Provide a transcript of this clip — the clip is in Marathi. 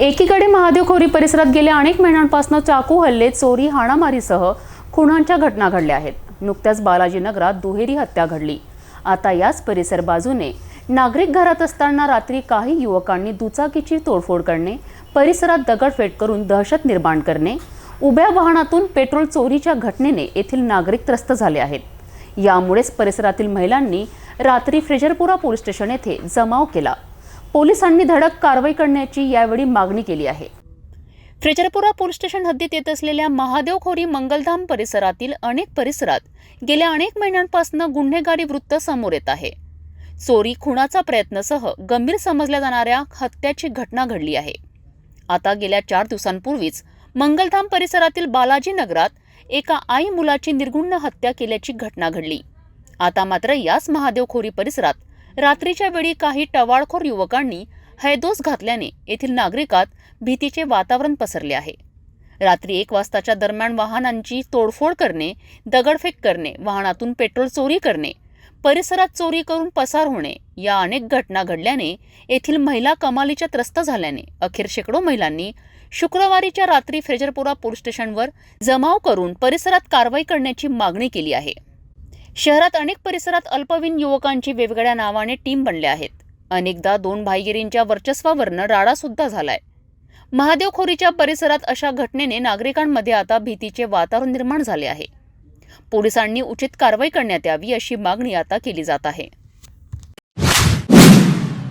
एकीकडे महादेव खोरी परिसरात गेल्या अनेक महिन्यांपासून चाकू हल्ले चोरी हाणामारीसह खुणांच्या घटना घडल्या आहेत. नुकत्याच बालाजीनगरात दुहेरी हत्या घडली. आता याच परिसर बाजूने नागरिक घरात असताना रात्री काही युवकांनी दुचाकीची तोडफोड करणे परिसरात दगडफेट करून दहशत निर्माण करणे उभ्या वाहनातून पेट्रोल चोरीच्या घटनेने येथील नागरिक त्रस्त झाले आहेत. यामुळेच परिसरातील महिलांनी रात्री फ्रेजरपुरा पोलीस स्टेशन येथे जमाव केला. पोलिसांनी धडक कारवाई करण्याची यावेळी मागणी केली आहे. फ्रेजरपुरा पोलीस स्टेशन हद्दीत येत असलेल्या महादेवखोरी मंगलधाम परिसरातील अनेक परिसरात गेल्या अनेक महिन्यांपासून गुन्हेगारी वृत्त समोर येत आहे. चोरी खुणाचा प्रयत्नसह गंभीर समजल्या जाणाऱ्या हत्याची घटना घडली आहे. आता गेल्या चार दिवसांपूर्वीच मंगलधाम परिसरातील बालाजी नगरात एका आई मुलाची निर्गुण हत्या केल्याची घटना घडली. आता मात्र याच महादेवखोरी परिसरात रात्रीच्या वेळी काही टवाळखोर युवकांनी हैदोस घातल्याने येथील नागरिकात भीतीचे वातावरण पसरले आहे. रात्री एक वाजताच्या दरम्यान वाहनांची तोडफोड करणे दगडफेक करणे वाहनातून पेट्रोल चोरी करणे परिसरात चोरी करून पसार होणे या अनेक घटना घडल्याने येथील महिला कमालीच्या त्रस्त झाल्याने अखेर शेकडो महिलांनी शुक्रवारीच्या रात्री फ्रेजरपुरा पोलीस स्टेशनवर जमाव करून परिसरात कारवाई करण्याची मागणी केली आहे. शहरात अनेक परिसरात अल्पवीन युवकांची वेगवेगळ्या नावाने टीम बनल्या आहेत. अनेकदा दोन भाईगिरींच्या वर्चस्वावरनं राडासुद्धा झालाय. महादेवखोरीच्या परिसरात अशा घटनेने नागरिकांमध्ये आता भीतीचे वातावरण निर्माण झाले आहे. पोलिसांनी उचित कारवाई करण्यात यावी अशी मागणी आता केली जात आहे.